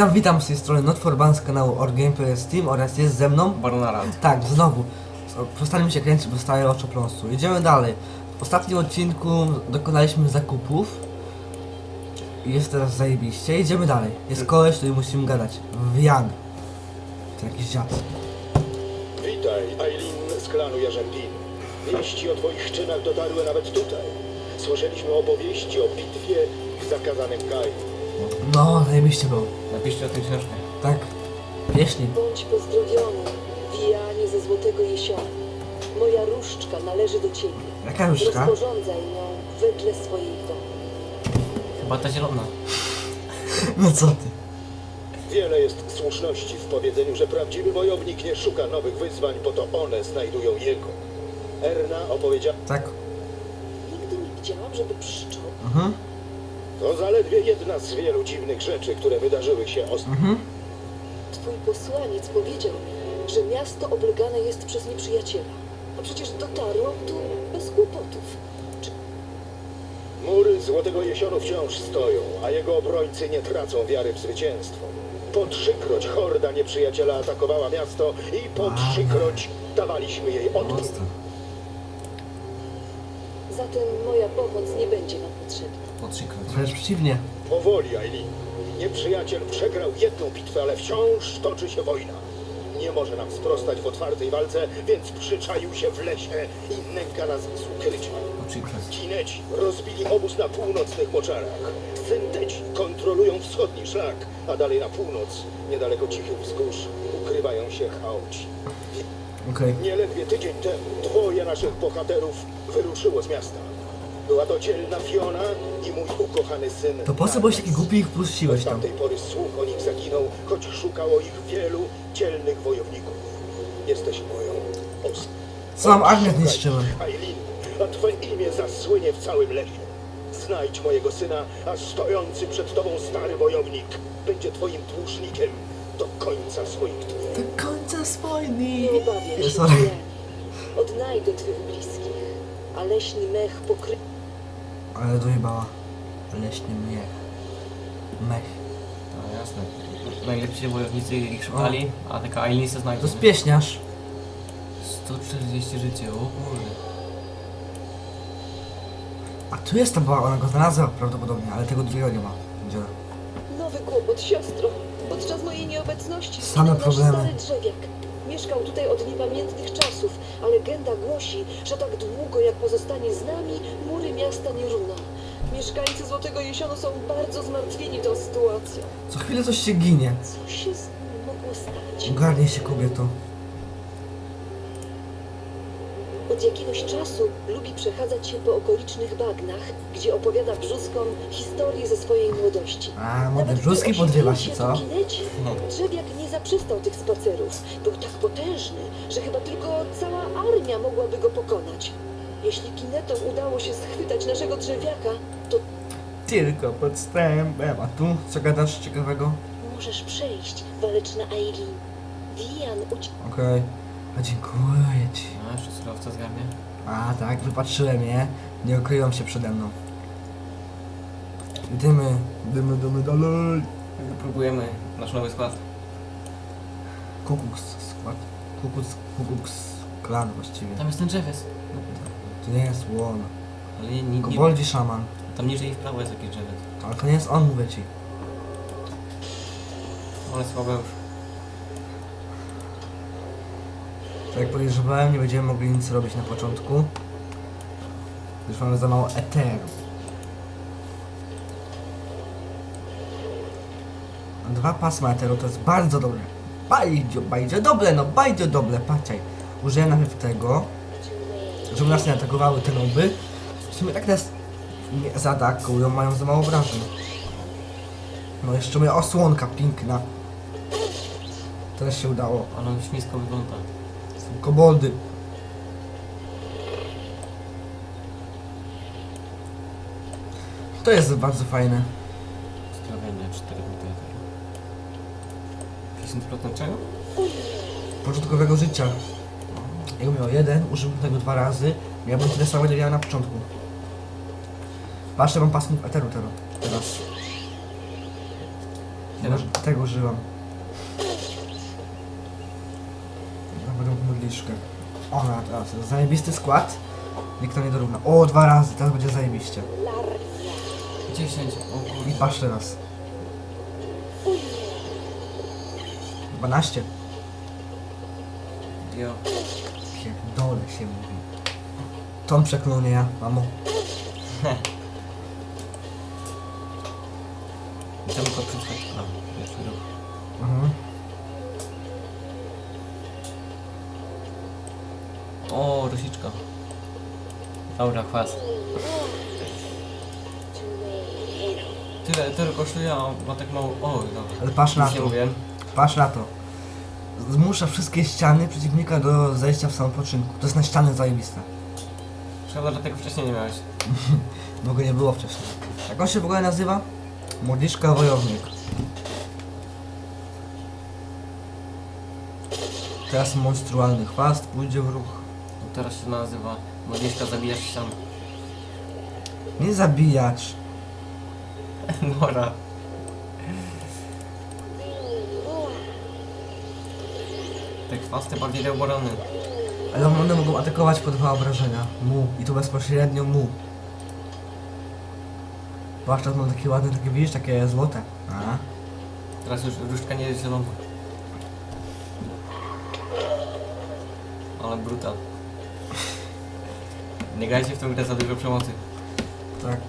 Witam, witam z tej strony Not4Ban z kanału Orgameplay Steam oraz jest ze mną Baronarad. Tak, znowu. Przestali mi się kręcić, bo staję oczopląsu. Idziemy dalej. W ostatnim odcinku dokonaliśmy zakupów. I Jest teraz zajebiście. Idziemy dalej. Jest koleś, który musimy gadać. Wian. To jakiś dziad. Witaj, Eileen z klanu Jarzębin. Wieści o twoich czynach dotarły nawet tutaj. Słyszeliśmy opowieści o bitwie w zakazanym kraju. No, zajebiście był. Napiszcie o tym książkę. Tak. Pieśni. Bądź pozdrowiony, wijanie ze złotego jesiona. Moja różdżka należy do ciebie. Jaka różdżka? Rozporządzaj nią wedle swojej woli. Chyba ta zielona. No co ty? Wiele jest słuszności w powiedzeniu, że prawdziwy wojownik nie szuka nowych wyzwań, bo to one znajdują jego. Erna opowiedziała, Tak. Nigdy nie widziałam, żeby pszczoły... Mhm. To zaledwie jedna z wielu dziwnych rzeczy, które wydarzyły się ostatnio. Mhm. Twój posłaniec powiedział mi, że miasto oblegane jest przez nieprzyjaciela. A przecież dotarłam tu bez kłopotów. Czy Mury Złotego Jesionu wciąż stoją, a jego obrońcy nie tracą wiary w zwycięstwo. Po trzykroć horda nieprzyjaciela atakowała miasto i po trzykroć dawaliśmy jej odpór. Zatem moja pomoc nie będzie wam potrzebna? Po trzykroć. Wręcz przeciwnie. Powoli, Eileen. Nieprzyjaciel przegrał jedną bitwę, ale wciąż toczy się wojna. Nie może nam sprostać w otwartej walce, więc przyczaił się w lesie i nęka nas z ukrycia. Po trzykroć. Kineci rozbili obóz na północnych moczarach. Synteci kontrolują wschodni szlak, a dalej na północ, niedaleko cichych wzgórz, ukrywają się chaoci. Okej. Nieledwie tydzień temu dwoje naszych bohaterów wyruszyło z miasta. Była to dzielna Fiona i mój ukochany syn. To po co byłeś taki głupi i ich puściłeś Od tam? tamtej pory słuch o nich zaginął, choć szukało ich wielu dzielnych wojowników. Jesteś moją ostatnią. Całą armię zniszczyłem. Aileen, a twoje imię zasłynie w całym lesie. Znajdź mojego syna, a stojący przed tobą stary wojownik będzie twoim dłużnikiem do końca swoich dni. Do końca swojni. Nie obawiaj się, Sorry. Wijanie. Odnajdę twych bliskich, a leśny mech pokry... Ale dojebała. Leśny miech. Mech. No jasne. Najlepsi wojownicy ich szukali, a taka Aileen se znajdzie. To jest pieśniarz. 140 życia, o kurde. A tu jest ta była, ona go znalazła prawdopodobnie, ale tego drugiego nie ma. Gdzie? Nowy kłopot, siostro. Podczas mojej nieobecności Same zginął nasz problemy. stary drzewiak. Mieszkał tutaj od niepamiętnych czasów, a legenda głosi, że tak długo jak pozostanie z nami, mury miasta nie runą. Mieszkańcy Złotego Jesionu są bardzo zmartwieni tą sytuacją. Co chwilę coś się ginie. Co się z nim mogło stać? Ogarnij się kobieto. Od jakiegoś czasu lubi przechadzać się po okolicznych bagnach, gdzie opowiada brzuskom historie ze swojej młodości. A, młode brzuski osiedlił się, co? tu Kineci, No. Drzewiak nie zaprzestał tych spacerów. Był tak potężny, że chyba tylko cała armia mogłaby go pokonać. Jeśli kinetom udało się schwytać naszego drzewiaka, to Tylko podstępem. A tu co gadasz ciekawego? możesz przejść, waleczna Aileen. Wian uci... Okej. A dziękuję ci. A, jeszcze surowca zgarnie. A tak, wypatrzyłem je. Nie ukryją się przede mną. Idziemy, idziemy, idziemy dalej. Próbujemy nasz nowy skład. Kukuks skład. Kukuks, kukuks klan właściwie. Tam jest ten drzewiec. To nie jest łon. Ale nie, nie, nie, Koboldzi szaman. tam niżej w prawo jest jakiś drzewiec. Ale to nie jest on, mówię ci. Ale słabe już. Jak podejrzewałem, nie będziemy mogli nic robić na początku. Już mamy za mało eteru. Dwa pasma eteru to jest bardzo dobre. Bajdzie, bajdzie dobre, no bajdzie dobre, patrzaj. Użyję najpierw tego, żeby nas nie atakowały te noby. W sumie tak nas nie zaatakują, mają za mało obrażeń. No jeszcze moja osłonka piękna. Teraz się udało. Ale on śmisko wygląda. Są koboldy. To jest bardzo fajne. Strawienie 4 minuty. 50% czego? Początkowego życia. Jak miał jeden, użyłbym tego dwa razy, miałbym tyle samo, ile miałem na początku. Patrzę, mam pasmów eteru teraz. teraz. Tego używam. Dobra, modliszkę. Ona teraz, jest zajebisty skład. Nikt to nie dorówna. O, dwa razy, teraz będzie zajebiście. 10. O I kurde. patrz teraz. 12. Jo. Pierdolę się mówi. Tom przeklął, nie ja, mamo. I tylko przeczytać. A, pierwszy ruch. Mhm. Dobra, chwas. Tyle, tyle kosztuje, a ma tak mało... O, dobra. Ale patrz na Nic nie to, patrz na to. Zmusza wszystkie ściany przeciwnika do zejścia w samopoczynku. To jest na ściany zajebiste. Szkoda, że tego wcześniej nie miałeś. Bo go nie było wcześniej. Jak on się w ogóle nazywa? Modliszka wojownik. Teraz monstrualny chwast pójdzie w ruch. No Teraz się nazywa Modliszka zabija ścian. Nie zabijać. Nora. Te chwasty bardziej te oborony. Ale one mogą atakować po dwa obrażenia. Mu. I to bezpośrednio mu. Patrz, teraz mam takie ładne, takie widzisz, takie złote. A? Teraz już różdżka nie jest zielona. Ale brutal. Nie grajcie w tą grę za dużo przemocy. Tak.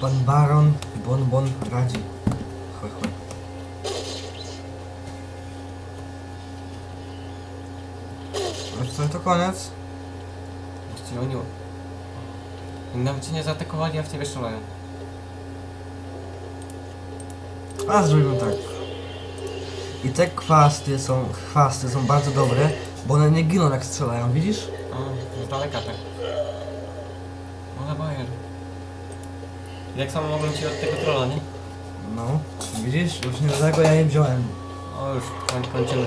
Pan Baron Bon Bon radzi. Choj, choj. No co, to koniec? Właściwie oni... Oni nawet cię nie zaatakowali, a w ciebie strzelają. A zrobimy tak. I te kwasty są, chwasty są bardzo dobre, bo one nie giną jak strzelają, widzisz? Z daleka tak. Ale bajer. Jak samo mogłem ci od tego trolla, nie? No, widzisz? Już nie dlatego ja je wziąłem. O, już koń, kończymy.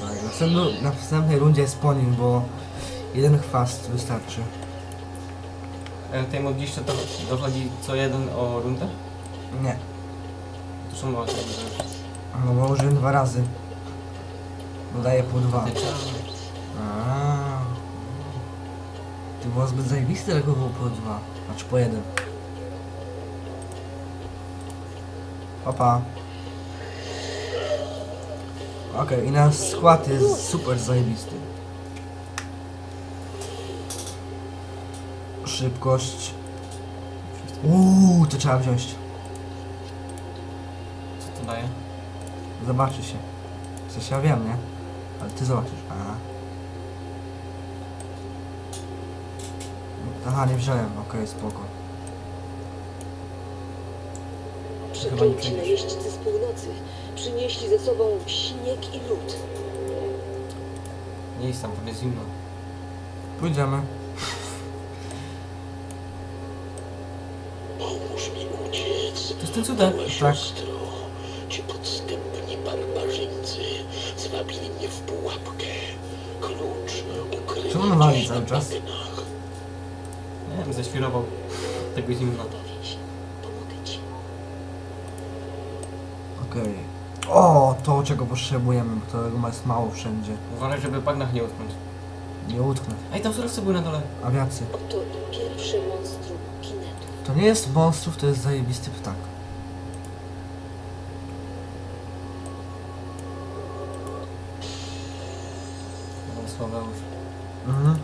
Tak, na, następnu, na następnej rundzie jest po nim, bo jeden chwast wystarczy. E, tej modliszce to dochodzi co jeden o rundę? Nie, To są małe. no bo użyłem dwa razy. Dodaję po dwa. A. Ty było zbyt zajebiste, jak było po dwa. Znaczy po jeden. Papa. Okej, i nasz skład jest super zajebisty. Szybkość. Uuu, to trzeba wziąć. Co to daje? Zobaczy się. W sensie ja wiem, nie? Ale ty zobaczysz. A. Aha, nie wziąłem. Okej, spoko. Przeklęci najeźdźcy z północy przynieśli ze sobą śnieg i lód. Nie jest tam, tam jest zimno. Pójdziemy. Pomóż mi uciec. To jest ten cudem. Mała Tak. siostro, ci podstępni barbarzyńcy zwabili mnie w pułapkę. Klucz ukryty Czemu on wali gdzieś cały na czas? Nie wiem, zaświrował tego zimna. Okej. O, to czego potrzebujemy, bo tego jest mało wszędzie. Uważaj, żeby bagnach nie utknąć. Nie utknę. Ej, tam surowce były na dole. Awiacy. Oto pierwsze monstrum kinetu. To nie jest monstrów, to jest zajebisty ptak. Mam słabe już. Mhm.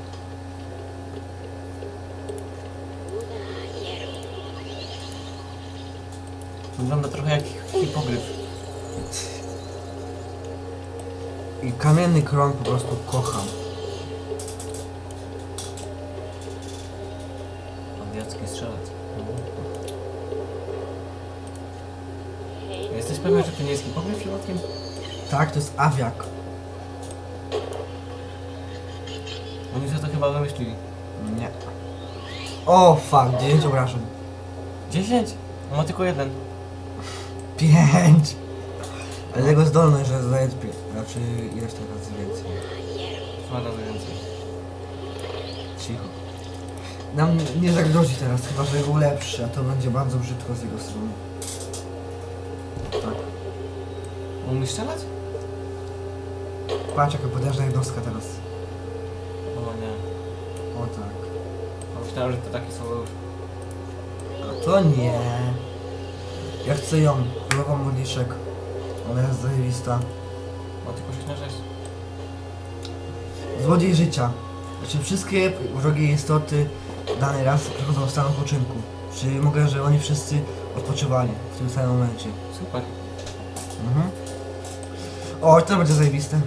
Wygląda trochę jak hipogryf. I kamienny krąg po prostu kocham. Awiacki strzelec. Jesteś pewien, że to nie jest hipogryf przypadkiem? Tak, to jest awiak. Oni sobie to chyba wymyślili. Nie. O, fuck, 9 obrażeń. 10? On ma tylko jeden. 5! Ale jego zdolność, że zdaje pi- Znaczy, to razy więcej. Dwa razy więcej. Cicho. Nam nie zagrozi teraz, chyba że go ulepszy, a to będzie bardzo brzydko z jego strony. umiesz strzelać? Patrz jaka potężna jednostka teraz. O nie. O tak. Myślałem, że to taki sojusz. A to nie. Ja chcę ją. Królową modliszek. Ona jest zajebista. O, tylko 6 na 6. Złodziej życia. Znaczy wszystkie wrogie istoty danej rasy przechodzą w stan odpoczynku. Czyli mogę, że oni wszyscy odpoczywali w tym samym momencie. Super. Mhm. O, to będzie zajebiste.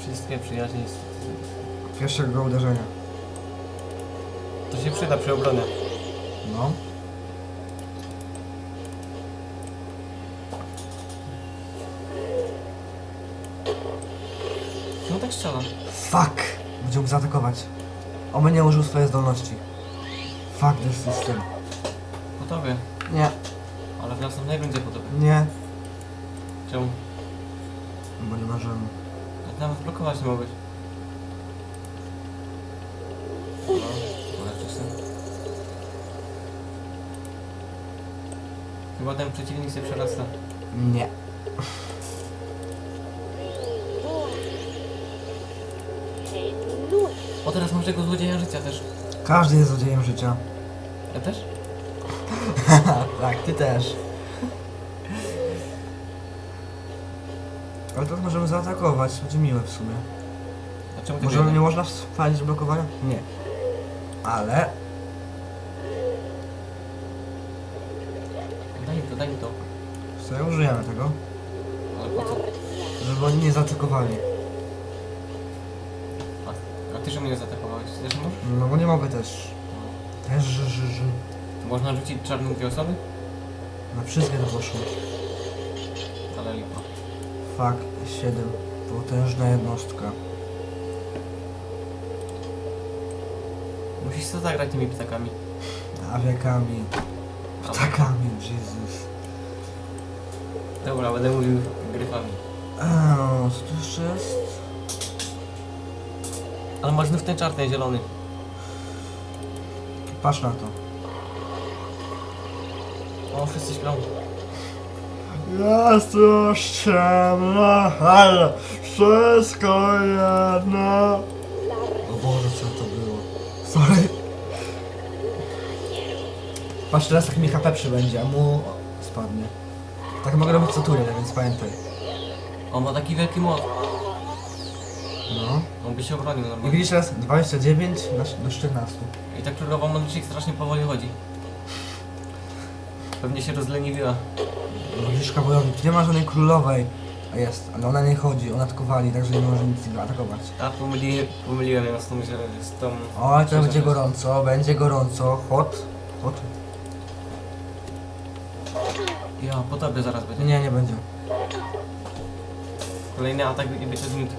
Wszystkie przyjaźnie z... Pierwszego uderzenia. To się przyda przy obronie. No. Tak strzela. Fuck! Będzie mógł zaatakować. On nie użył swojej zdolności. Fuck this system. Po tobie. Nie, Ale w następnej rundzie po tobie. nie. Czemu? Bo nie możemy. A ty nawet blokować nie mogłeś. No, ale wcześniej. Chyba ten przeciwnik się przerasta. Nie. O, teraz masz tego złodzieja życia też. Każdy jest złodziejem życia. Ja też? tak, ty też. Ale teraz możemy zaatakować, będzie miłe w sumie. A czemu ty Może nie można spalić blokowania? Nie. Ale... Można rzucić czarną dwie osoby? Na wszystkie to poszło. Ale lipa. Fuck, 7. Potężna jednostka. Musisz co zagrać tymi ptakami. Awiakami, A, ptakami, Jezus. Dobra, będę mówił gryfami. Eee, co tu jeszcze jest? Ale masz znów ten czarny, zielony. Patrz na to. O, wszyscy śpią. Jest już ciemno, ale wszystko jedno. O Boże, co to było? Sorry. Patrz, teraz tak mi HP przybędzie, a mu spadnie. Tak mogę robić co turę, więc pamiętaj. On ma taki wielki moc. No. On by się obronił I normalnie. widzisz teraz 29 na, do 14. I ta królowa modliczek strasznie powoli chodzi. Pewnie się rozleniwiła. Widziszka wojownik, nie ma żadnej królowej. A jest, ale ona nie chodzi, ona tylko wali, także nie może nic nie atakować. A pomyli, pomyliłem ją z tą, że- z tą... Oj, to będzie gorąco, będzie gorąco. Hot. Hot. Ja, po tobie zaraz będzie. Nie, nie będzie. Kolejny atak będzie minut.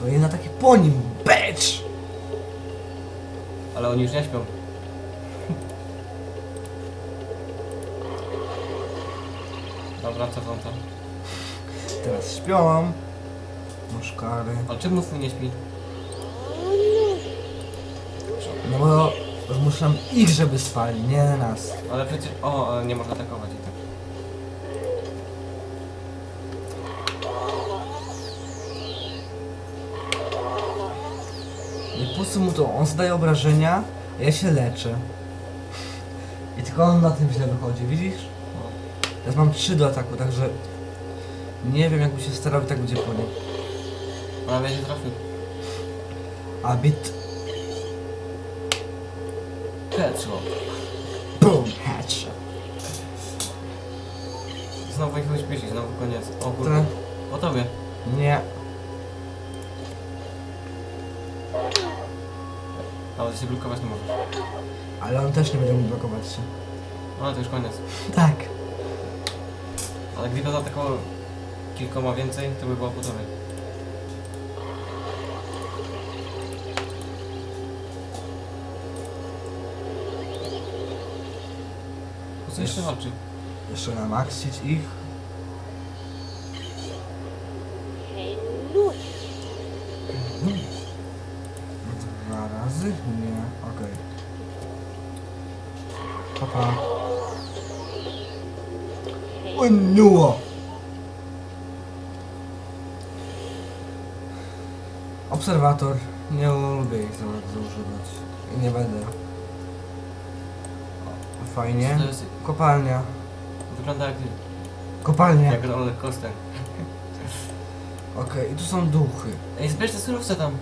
Kolejna takie po nim, bitch! Ale oni już nie śpią. Dobra, to. Teraz śpią. Muszkary. Ale czemu twój nie śpi? No bo zmuszam ich, żeby spali, nie nas. Ale przecież... O, ale nie można atakować i tak. I po co mu to? On zadaje obrażenia, a ja się leczę. I tylko on na tym źle wychodzi, widzisz? Teraz mam 3 do ataku, także... Nie wiem jakby się starał i tak będzie po nim. Ale będzie trafił. A bit... Headshot. BOOM! Headshot. Znowu ich uśpieszyć, znowu koniec. O kurde. Po tobie. Nie. Ale się blokować nie możesz. Ale on też nie będzie mógł blokować się. No to już koniec. Tak. Ale gdyby zaatakował kilkoma więcej, to by było po tobie. Po co jeszcze walczy? Jeszcze na maxić ich. było. Obserwator. Nie lubię ich tam bardzo używać. I nie będę. Fajnie. Co to jest? Kopalnia. Wygląda jak, Kopalnia. jak roller coaster. Okej, i tu są duchy. Ej, zbierz te surowce tam.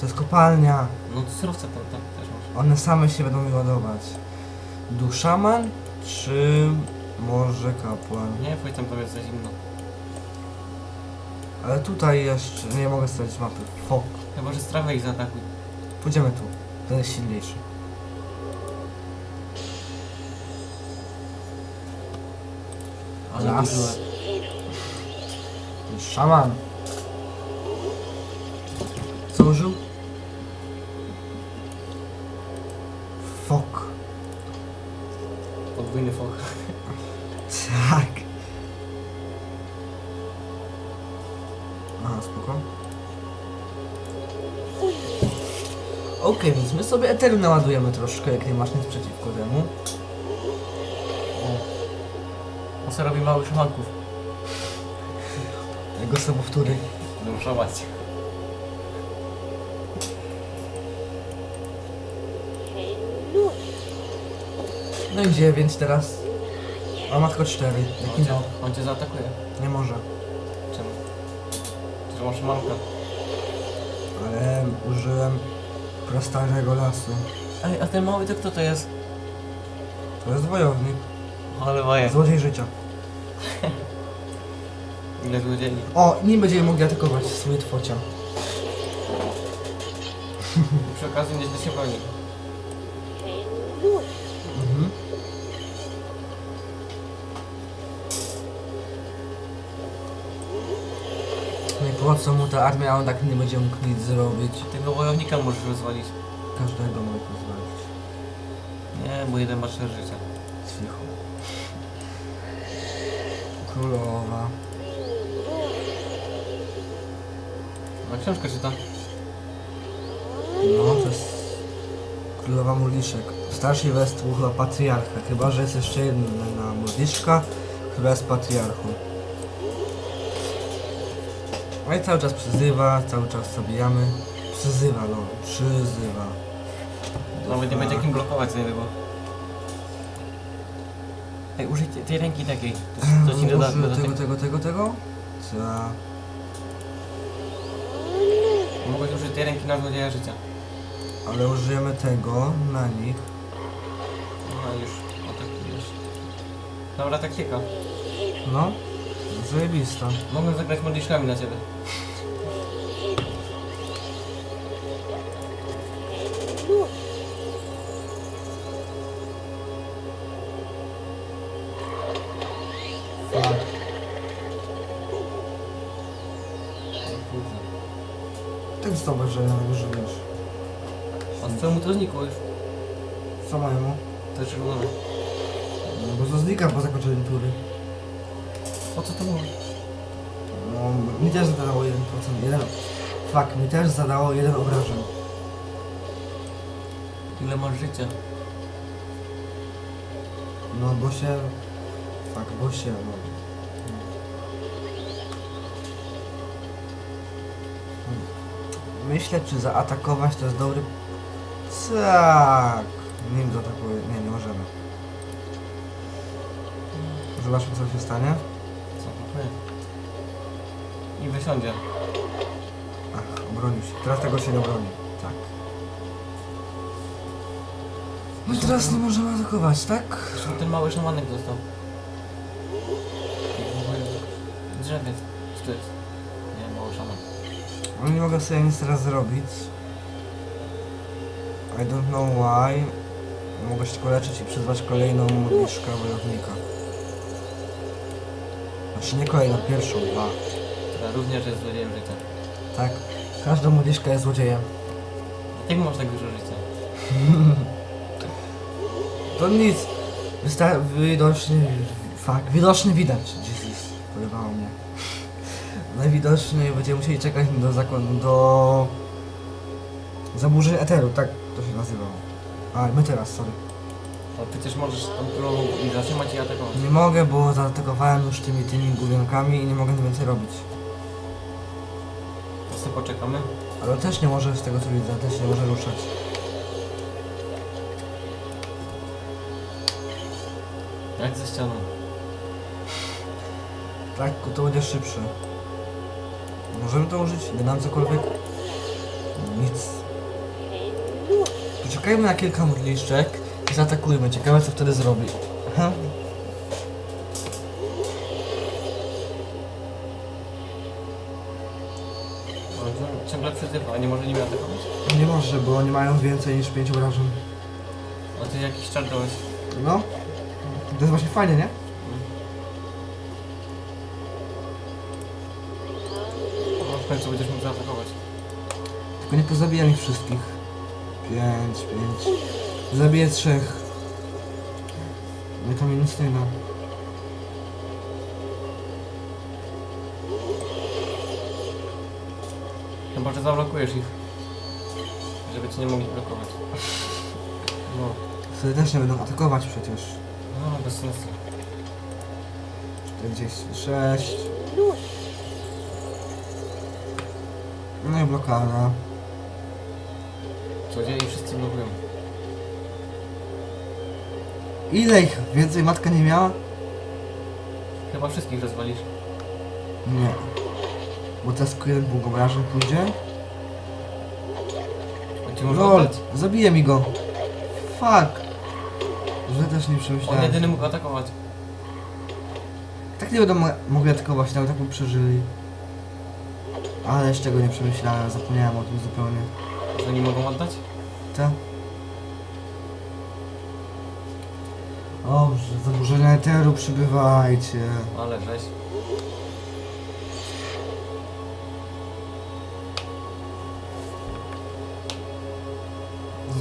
To jest kopalnia. No to surowce tam, tam też masz. One same się będą wyładować. Duszaman czy może kapłan? Nie, pójdź tam, to jest za zimno. Ale tutaj jeszcze nie mogę stracić mapy. Fok. Chyba, że strawę ich zaatakuj. Pójdziemy tu. Ten jest silniejszy. Ale Las. Szaman. Co użył? Fok. Podwójny foch. Tak. Aha, spoko. Okej, więc my sobie Eteru naładujemy troszkę, jak nie masz nic przeciwko temu. On sobie robi małych szamanków. Jego sobowtóry. Będą szawać. No i 9 teraz. A ma tylko 4. Jaki On cię, no? on cię zaatakuje. Nie może. Czemu? Że masz szamanka. Ale użyłem prostarego lasu. Ej, a ten mały to kto to jest? To jest wojownik. Ale waje. Złodziej życia. Ile złodziei. O, nim będziemy mogli atakować swoje twocia. I przy okazji nieźle się broni. Po co mu ta armia, on tak nie będzie mógł nic zrobić. Tego wojownika możesz rozwalić. Każdego mogę pozwolić. Nie, bo jeden ma 4 życia. Cicho. Królowa. No książkę czytam. No, to jest królowa Muliszek. Starszy chyba patriarcha, chyba że jest jeszcze jedna Muliszka, która jest patriarchą. No i cały czas przyzywa, cały czas zabijamy. Przyzywa, no, przyzywa. Nawet nie będzie kim blokować sobie tego. Ej, użyj tej, tej ręki takiej. To, ci doda, doda tego, tego, tego, tego, tego? Co? Mogłeś użyć tej ręki na złodzieja życia. Ale użyjemy tego na nich. No już, atakujesz. Dobra taktyka. No, zajebista. Mogę zagrać modliszkami na ciebie. Tak. Tak zobacz, że nie użyjesz. A twojemu to znikło już. Co? To jest czerwone. No bo to znika po zakończeniu tury. O co to było? No, mi też zadało 1%. Jeden... Fuck, mi też zadało jeden obrażeń. Ile masz życia? No bo się... Fuck, bo się... No. Myślę, czy zaatakować to jest dobry... Tak. Nim zaatakuje. Nie, nie możemy. Zobaczmy, co się stanie. I wysiądzie. Ach, obronił się. Teraz tego się nie obroni. Tak. No teraz nie możemy atakować, tak? Zresztą ten mały szamanek dostał. I w ogóle Drzewiec. Co to jest? Nie, mały szaman. No nie mogę sobie nic teraz zrobić. I don't know why. Mogę się tylko leczyć i przyzwać kolejną modliszkę wojownika. Znaczy nie kolejną, pierwszą, dwa. Która również jest złodziejem życia. Tak. Każda modliszka jest złodziejem. Jak masz tak dużo życia? To nic. Wysta- widocznie... Fuck, widocznie widać. Jesus, pojebało mnie. Najwidoczniej będziemy musieli czekać do zakonu, do... Zaburzeń eteru, tak to się nazywało. A, my teraz, sorry. Ale przecież możesz tą królową i zatrzymać i atakować. Nie mogę, bo zaatakowałem już tymi tymi główionkami i nie mogę nic więcej robić. sobie poczekamy. Ale też nie może, z tego co widzę, też nie może ruszać. Jak ze ścianą. Tak, to będzie szybsze. Możemy to użyć? Nie dam cokolwiek? Nic. Poczekajmy na kilka modliszczek i zaatakujmy. Ciekawe co wtedy zrobi. Aha. Ciągle przezywa, a nie może nimi atakować? Nie może, bo oni mają więcej niż 5 obrażeń. A ty jakiś czar dałeś. No. To jest właśnie fajnie, nie? No, w końcu będziesz mógł zaatakować. Tylko nie pozabijam ich wszystkich. 5, 5. Zabiję trzech. No i to mi nic nie da. Chyba, że zablokujesz ich. Żeby cię nie mogli blokować. No, Wtedy też nie będą atakować przecież. no bez sensu. 46. No i blokada. Złodziei wszyscy blokują. Ile ich? Więcej matka nie miała? Chyba wszystkich rozwalisz. Nie. Bo teraz jeden punkt obrażeń pójdzie. On ci może LOL! oddać. Zabiję mi go! Fuck! Że też nie On przemyślałem. jedyny mógł atakować. Tak nie będą mo- mogli atakować, nawet tak by przeżyli. Ale jeszcze tego nie przemyślałem, zapomniałem o tym zupełnie. Że oni mogą oddać? Tak? Dobrze, zaburzenia eteru, przybywajcie. Ale weź.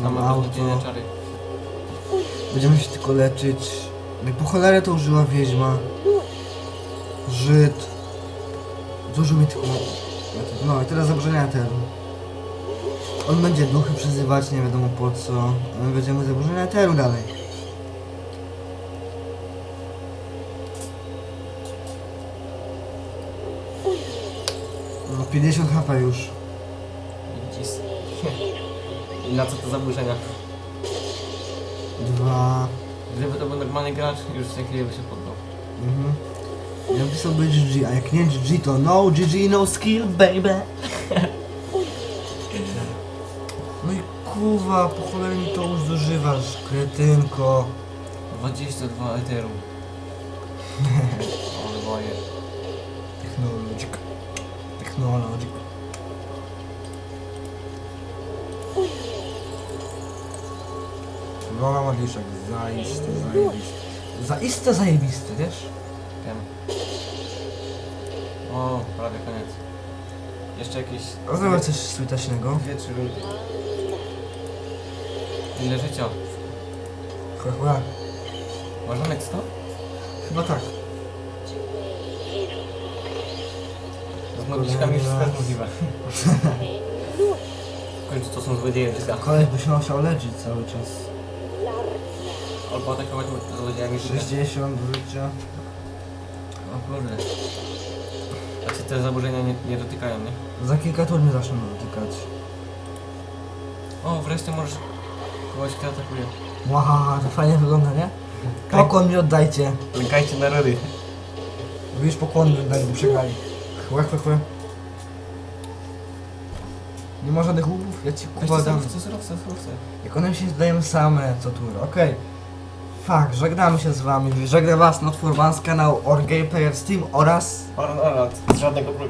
Same Auto. beznadziejne czary. Będziemy się tylko leczyć. No i po cholerę to użyła wiedźma. Żyd. Dużo mi tylko... No i teraz zaburzenia eteru. On będzie duchy przyzywać, nie wiadomo po co. My będziemy zaburzenia eteru dalej. 50 HP już. Widzisz. I na co to zaburzenia? Dwa. Gdyby to był normalny gracz, już w tej chwili by się poddał. Mhm. Ja napisał być GG, a jak nie GG to no GG, no skill, baby. No i kurwa, po cholerę mi to już zużywasz, kretynko. 22 eteru. Ale bajer. Technologic. Technologic. Rola modliszek, zaiste, zajebiste. Zaiste zajebiste, wiesz? Wiem. O, prawie koniec. Jeszcze jakieś Rozmawiaj coś switaśnego. dwie, trzy rundy. Ile życia? Chła, chła. Można mieć 100? Chyba tak. Z modliszkami wszystko jest możliwe. W końcu to są złodzieje życia. Koleś by się musiał leczyć cały czas. Albo atakować złodziejami życia. 60 życia. O kurde. A cię te zaburzenia nie, nie dotykają, nie? Za kilka tur mnie zaczną dotykać. O, wreszcie możesz kogoś, kto atakuje. Wow, to fajnie wygląda, nie? Pokłon mi oddajcie. Klikajcie na rury. Wiesz, pokłon mi oddali, bo przegrali. Chłe, chłe. Nie ma żadnych łupów? Ja ci kurwa dam. surowce, surowce, surowce. Jak one się zdają same co turę, okej. Fakt, żegnamy się z wami. Żegnam was Not For One z kanału Or Game Players Team oraz... Oraz, z żadnego problemu.